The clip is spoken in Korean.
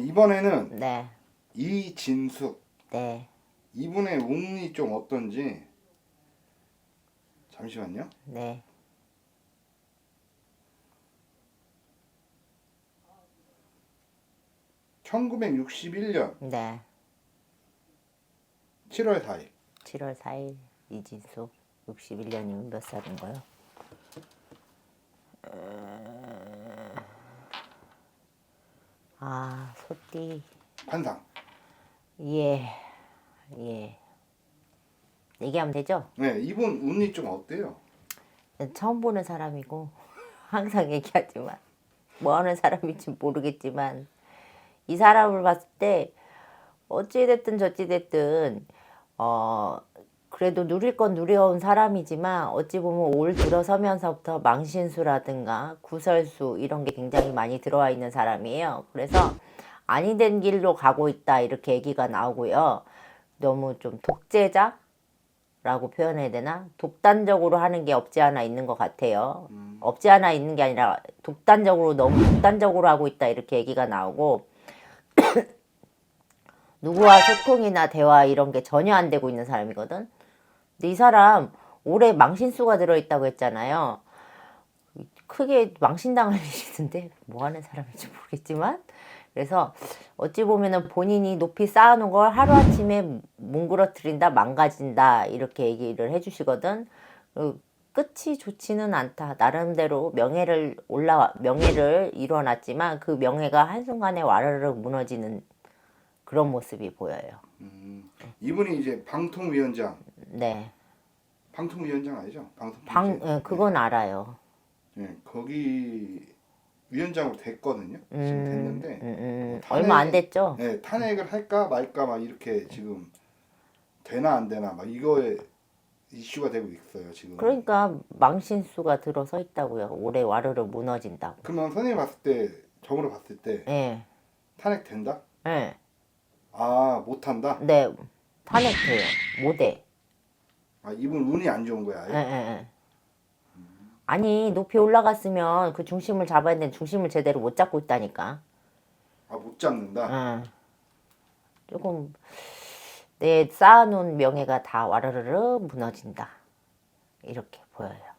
이번에는 네, 이진숙 네, 이분의 운이 좀 어떤지 잠시만요. 네. 1961년 네. 7월 4일 7월 4일 이진숙 61년이면 몇 살인가요? 음, 아, 소띠. 환상. 예, 예. 얘기하면 되죠? 네, 이분 운이 좀 어때요? 처음 보는 사람이고 항상 얘기하지만 뭐 하는 사람인지 모르겠지만 이 사람을 봤을 때 어찌 됐든 저찌 됐든 어 그래도 누릴 건 누려온 사람이지만 어찌 보면 올 들어서면서부터 망신수라든가 구설수 이런 게 굉장히 많이 들어와 있는 사람이에요. 그래서 아니 된 길로 가고 있다 이렇게 얘기가 나오고요. 너무 좀 독재자 라고 표현해야 되나? 독단적으로 하는 게 없지 않아 있는 것 같아요. 없지 않아 있는 게 아니라 독단적으로 너무 독단적으로 하고 있다 이렇게 얘기가 나오고 누구와 소통이나 대화 이런 게 전혀 안 되고 있는 사람이거든. 근데 이 사람 올해 망신수가 들어있다고 했잖아요. 크게 망신당할 일이던데 뭐 하는 사람인지 모르겠지만. 그래서 어찌 보면은 본인이 높이 쌓아놓은 걸 하루아침에 뭉그러뜨린다 망가진다 이렇게 얘기를 해주시거든. 어, 끝이 좋지는 않다. 나름대로 명예를 올라 명예를 이뤄놨지만 그 명예가 한순간에 와르르 무너지는 그런 모습이 보여요. 음, 이분이 이제 방통위원장, 네 방통위원장 아니죠? 방통. 방, 예, 그건 알아요 네, 거기 위원장으로 됐거든요. 지금 음, 됐는데 음, 음, 탄핵- 얼마 안 됐죠 네, 탄핵을 할까 말까 막 이렇게 지금 되나 안 되나 막 이거에 이슈가 되고 있어요 지금. 그러니까 망신수가 들어서 있다고요 올해 와르르 무너진다고 그러면 선생님 봤을 때 점으로 봤을 때 예, 탄핵 된다? 예. 아 못한다? 네, 탄핵돼요. 못해. 아 이분 운이 안 좋은 거야. 예? 예, 예. 아니 높이 올라갔으면 그 중심을 잡아야 되는데 중심을 제대로 못 잡고 있다니까. 아못 잡는다. 응. 조금 내 쌓아놓은 명예가 다 와르르르 무너진다. 이렇게 보여요.